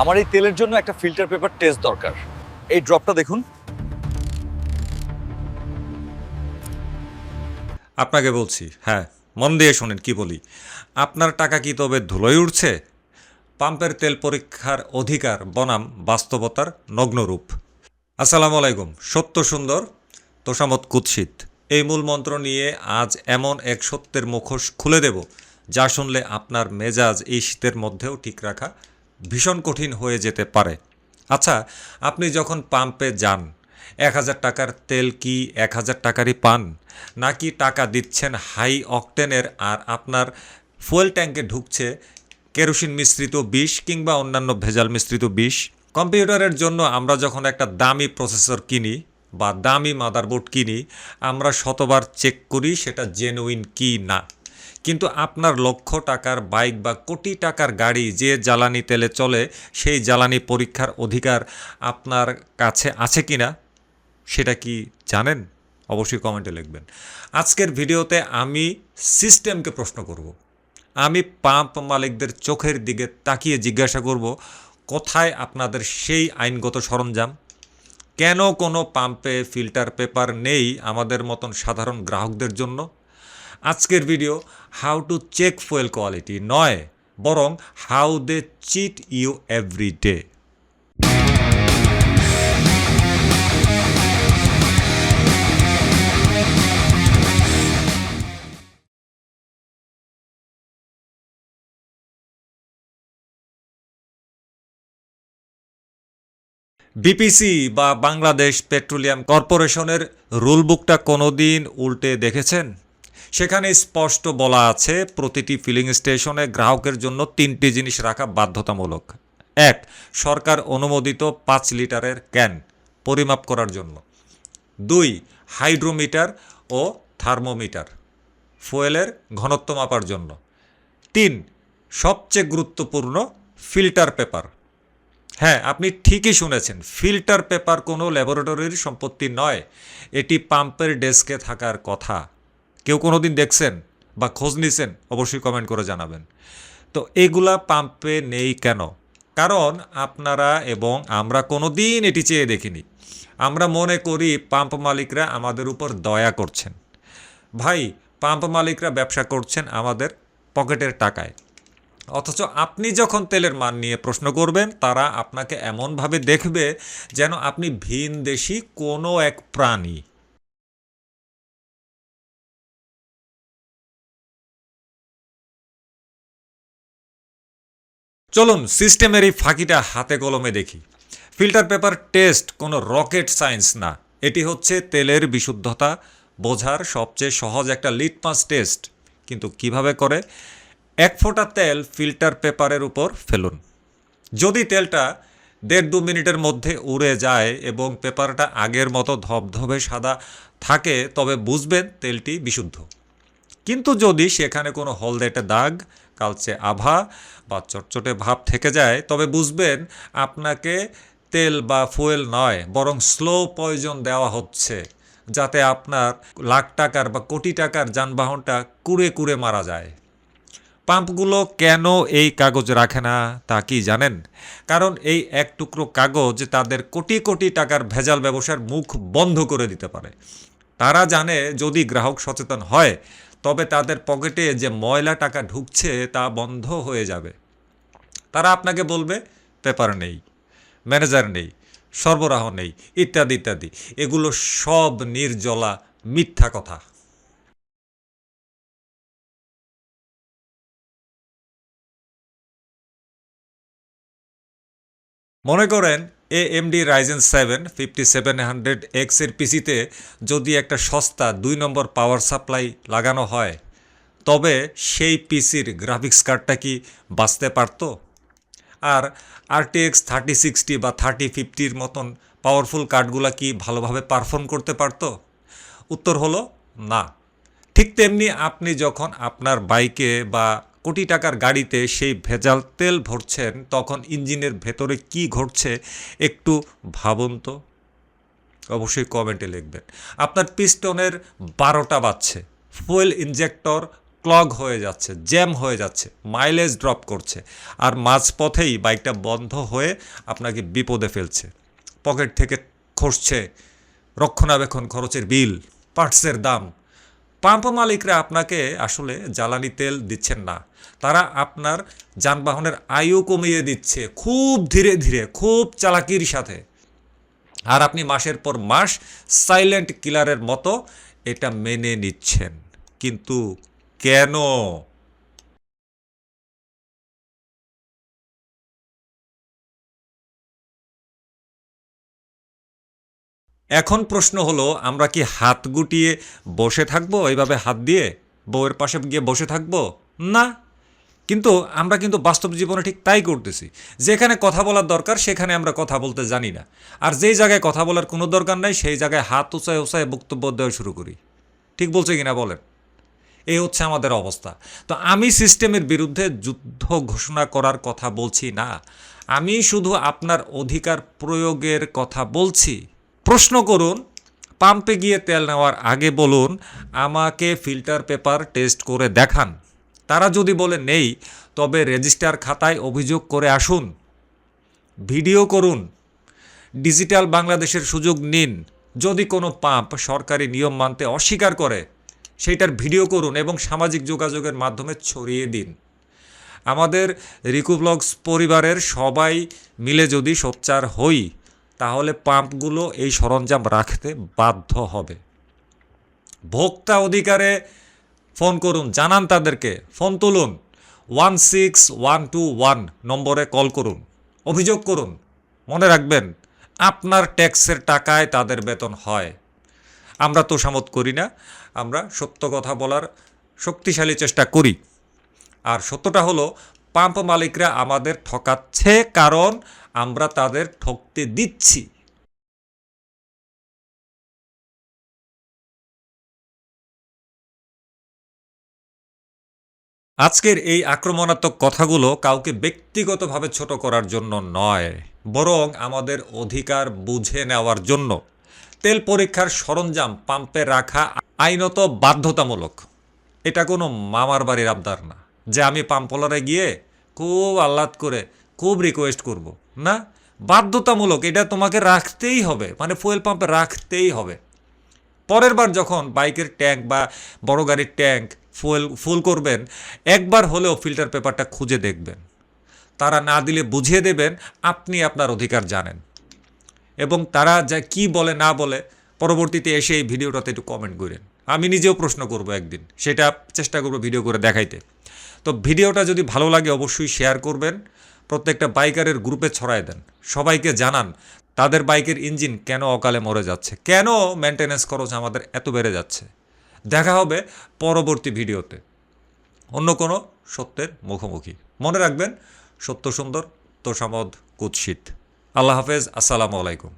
আমার এই তেলের জন্য একটা ফিল্টার পেপার টেস্ট দরকার। এই ড্রপটা দেখুন। আপনাকে বলছি হ্যাঁ মন দিয়ে শোনেন কি বলি। আপনার টাকা কি তবে ধুলোয় উঠছে পাম্পের তেল পরীক্ষার অধিকার, বনাম, বাস্তবতার নগ্নরূপ। আসসালামু আলাইকুম, সত্য সুন্দর তোষামত কুৎসিত। এই মূল মন্ত্র নিয়ে আজ এমন এক সত্যের মুখোশ খুলে দেব, যা শুনলে আপনার মেজাজ এই শীতের মধ্যেও ঠিক রাখা ভীষণ কঠিন হয়ে যেতে পারে। আচ্ছা আপনি যখন পাম্পে যান, এক হাজার টাকার তেল কি এক হাজার টাকারই পান? নাকি টাকা দিচ্ছেন হাই অকটেনের আর আপনার ফুয়েল ট্যাঙ্কে ঢুকছে কেরোসিন মিশ্রিত বিষ কিংবা অন্যান্য ভেজাল মিশ্রিত বিষ? কম্পিউটারের জন্য আমরা যখন একটা দামি প্রসেসর কিনি বা দামি মাদারবোর্ড কিনি, আমরা শতবার চেক করি সেটা জেনুইন কি না। কিন্তু আপনার লক্ষ টাকার বাইক বা কোটি টাকার গাড়ি যে জ্বালানি তেলে চলে, সেই জ্বালানি পরীক্ষার অধিকার আপনার কাছে আছে কি না সেটা কি জানেন? অবশ্যই কমেন্টে লিখবেন। আজকের ভিডিওতে আমি সিস্টেমকে প্রশ্ন করব। আমি পাম্প মালিকদের চোখের দিকে তাকিয়ে জিজ্ঞাসা করব, কোথায় আপনাদের সেই আইনগত সরঞ্জাম? কেন কোনো পাম্পে ফিল্টার পেপার নেই আমাদের মতন সাধারণ গ্রাহকদের জন্য? আজকের video how to check fuel quality, নয়, বরং how they cheat you every day. BPC বা বাংলাদেশ পেট্রোলিয়াম কর্পোরেশনের রুলবুকটা কোনোদিন উল্টে দেখেছেন? সেখানে স্পষ্ট বলা আছে, প্রতিটি ফিলিং স্টেশনে গ্রাহকের জন্য তিনটি জিনিস রাখা বাধ্যতামূলক। এক, সরকার অনুমোদিত পাঁচ লিটারের ক্যান পরিমাপ করার জন্য। দুই, হাইড্রোমিটার ও থার্মোমিটার ফুয়েলের ঘনত্ব মাপার জন্য। তিন, সবচেয়ে গুরুত্বপূর্ণ ফিল্টার পেপার। হ্যাঁ আপনি ঠিকই শুনেছেন, ফিল্টার পেপার কোনো ল্যাবরেটরির সম্পত্তি নয়, এটি পাম্পের ডেস্কে থাকার কথা। কেউ কোনো দিন দেখছেন বা খোঁজ নিছেন, অবশ্যই কমেন্ট করে জানাবেন। তো এগুলা পাম্পে নেই কেন? কারণ আপনারা এবং আমরা কোনো দিন এটি চেয়ে দেখিনি। আমরা মনে করি পাম্প মালিকরা আমাদের উপর দয়া করছেন। ভাই পাম্প মালিকরা ব্যবসা করছেন আমাদের পকেটের টাকায়। অথচ আপনি যখন তেলের মান নিয়ে প্রশ্ন করবেন, তারা আপনাকে এমনভাবে দেখবে যেন আপনি ভিন দেশি কোনো এক প্রাণী। চলুন সিস্টেমের এই ফাঁকিটা হাতে কলমে দেখি। ফিল্টার পেপার টেস্ট কোনো রকেট সায়েন্স না। এটি হচ্ছে তেলের বিশুদ্ধতা, বোঝার সবচেয়ে সহজ একটা লিটমাস টেস্ট কিন্তু কীভাবে করে? এক ফোঁটা তেল ফিল্টার পেপারের উপর ফেলুন। যদি তেলটা দেড় দু মিনিটের মধ্যে উড়ে যায় এবং পেপারটা আগের মতো ধবধবে সাদা থাকে, তবে বুঝবেন তেলটি বিশুদ্ধ। কিন্তু যদি সেখানে কোনো হলদেটে দাগ কালচে আভা বা চটচটে ভাব থেকে যায়, তবে বুঝবেন আপনাকে তেল বা ফুয়েল নয়, বরং স্লো পয়জন দেওয়া হচ্ছে, যাতে আপনার লাখ টাকার বা কোটি টাকার যানবাহনটা কুড়ে কুড়ে মারা যায়। পাম্পগুলো কেন এই কাগজ রাখে না, তা কি জানেন? কারণ এই এক টুকরো কাগজ তাদের কোটি কোটি টাকার ভেজাল ব্যবসার মুখ বন্ধ করে দিতে পারে। তারা জানে যদি গ্রাহক সচেতন হয় তবে তাদের পকেটে যে ময়লা টাকা ঢুকছে তা বন্ধ হয়ে যাবে। তারা আপনাকে বলবে, পেপার নেই, ম্যানেজার নেই, সরবরাহ নেই, ইত্যাদি ইত্যাদি। এগুলো সব নির্জলা, মিথ্যা কথা। মনে করেন A MD Ryzen seven fifty seven hundred এক্সের পিসিতে যদি একটা সস্তা দুই নম্বর পাওয়ার সাপ্লাই লাগানো হয়, তবে সেই পিসির গ্রাফিক্স কার্ডটা কি বাঁচতে পারত? আর আরটিএক্স থার্টি সিক্সটি বা থার্টি ফিফটির মতন পাওয়ারফুল কার্ডগুলো কি ভালোভাবে পারফর্ম করতে পারত? উত্তর হলো না। ঠিক তেমনি আপনি যখন আপনার বাইকে বা কোটি টাকার গাড়িতে সেই ভেজাল তেল ভরছেন, তখন ইঞ্জিনের ভেতরে কি ঘটছে একটু ভাবুন তো। অবশ্যই কমেন্টে লিখবেন। আপনার পিস্টনের বারোটা বাজছে, ফুয়েল ইনজেক্টর ক্লগ হয়ে যাচ্ছে, জ্যাম হয়ে যাচ্ছে, মাইলেজ ড্রপ করছে, আর মাঝপথেই বাইকটা বন্ধ হয়ে আপনাকে বিপদে ফেলছে। পকেট থেকে খসছে রক্ষণাবেক্ষণ খরচের বিল, পার্টসের দাম পাম্প মালিকরা আপনাকে আসলে জ্বালানি তেল দিচ্ছেন না। তারা আপনার যানবাহনের আয়ু কমিয়ে দিচ্ছে খুব ধীরে ধীরে, খুব চালাকির সাথে। আর আপনি মাসের পর মাস সাইলেন্ট কিলারের মতো এটা মেনে নিচ্ছেন। কিন্তু কেন? এখন প্রশ্ন হলো, আমরা কি হাত গুটিয়ে বসে থাকব? এইভাবে হাত দিয়ে বউয়ের পাশে গিয়ে বসে থাকব? না। কিন্তু আমরা কিন্তু বাস্তব জীবনে ঠিক তাই করতেছি। যেখানে কথা বলার দরকার, সেখানে আমরা কথা বলতে জানি না। আর যেই জায়গায় কথা বলার কোনো দরকার নাই, সেই জায়গায় হাত উঁচায় উঁচায় বক্তব্য দেওয়া শুরু করি। ঠিক বলছে কিনা বলেন? এই হচ্ছে আমাদের অবস্থা। তো আমি সিস্টেমের বিরুদ্ধে যুদ্ধ ঘোষণা করার কথা বলছি না। আমি শুধু আপনার অধিকার প্রয়োগের কথা বলছি। প্রশ্ন করুন পাম্পে গিয়ে তেল নেওয়ার আগে বলুন, আমাকে ফিল্টার পেপার টেস্ট করে দেখান। তারা যদি বলে নেই, তবে রেজিস্টার খাতায় অভিযোগ করে আসুন। ভিডিও করুন। ডিজিটাল বাংলাদেশের সুযোগ নিন। যদি কোনো পাম্প সরকারি নিয়ম মানতে অস্বীকার করে, সেইটার ভিডিও করুন এবং সামাজিক যোগাযোগের মাধ্যমে ছড়িয়ে দিন। আমাদের রিকু ব্লগস পরিবারের সবাই মিলে যদি সোচ্চার হই তাহলে পাম্পগুলো এই সরঞ্জাম রাখতে বাধ্য হবে। ভোক্তা অধিকারে ফোন করুন, জানান তাদেরকে। ফোন তুলুন one six one two one নম্বরে কল করুন, অভিযোগ করুন। মনে রাখবেন, আপনার ট্যাক্সের টাকায় তাদের বেতন হয়। আমরা তোষামত করি না, আমরা সত্য কথা বলার শক্তিশালী চেষ্টা করি। আর সত্যটা হলো, পাম্প মালিকরা আমাদের ঠকাচ্ছে কারণ আমরা তাদের ঠকতে দিচ্ছি। আজকের এই আক্রমণাত্মক কথাগুলো কাউকে ব্যক্তিগতভাবে ছোট করার জন্য নয়, বরং আমাদের অধিকার বুঝে নেওয়ার জন্য। তেল পরীক্ষার সরঞ্জাম পাম্পে রাখা আইনত বাধ্যতামূলক। এটা কোনো মামার বাড়ির আবদার না, যে আমি পাম্পলারে গিয়ে খুব আহ্লাদ করে, খুব রিকোয়েস্ট করব। না? বাধ্যতামূলক, এটা তোমাকে রাখতেই হবে। মানে ফুয়েল পাম্পে রাখতেই হবে। পরের বার যখন বাইকের ট্যাঙ্ক বা বড় গাড়ির ট্যাঙ্ক ফুয়েল ফুল করবেন, একবার হলেও ফিল্টার পেপারটা খুঁজে দেখবেন। তারা না দিলে বুঝিয়ে দেবেন, আপনি আপনার অধিকার জানেন। এবং তারা যা কি বলে, না বলে, পরবর্তীতে এসে এই ভিডিওটাতে একটু কমেন্ট করেন। আমি নিজেও প্রশ্ন করব একদিন, সেটা চেষ্টা করব ভিডিও করে দেখাইতে। তো ভিডিওটা যদি ভালো লাগে, অবশ্যই শেয়ার করবেন। প্রত্যেকটা বাইকারের গ্রুপে ছড়ায় দেন। সবাইকে জানান, তাদের বাইকের ইঞ্জিন কেন অকালে মরে যাচ্ছে? কেন মেনটেন্যান্স খরচ আমাদের এত বেড়ে যাচ্ছে? দেখা হবে পরবর্তী ভিডিওতে। অন্য কোনো সত্যের মুখোমুখি। মনে রাখবেন, সত্য সুন্দর, তোষামদ, কুৎসিত। আল্লাহ হাফেজ, আসসালামু আলাইকুম।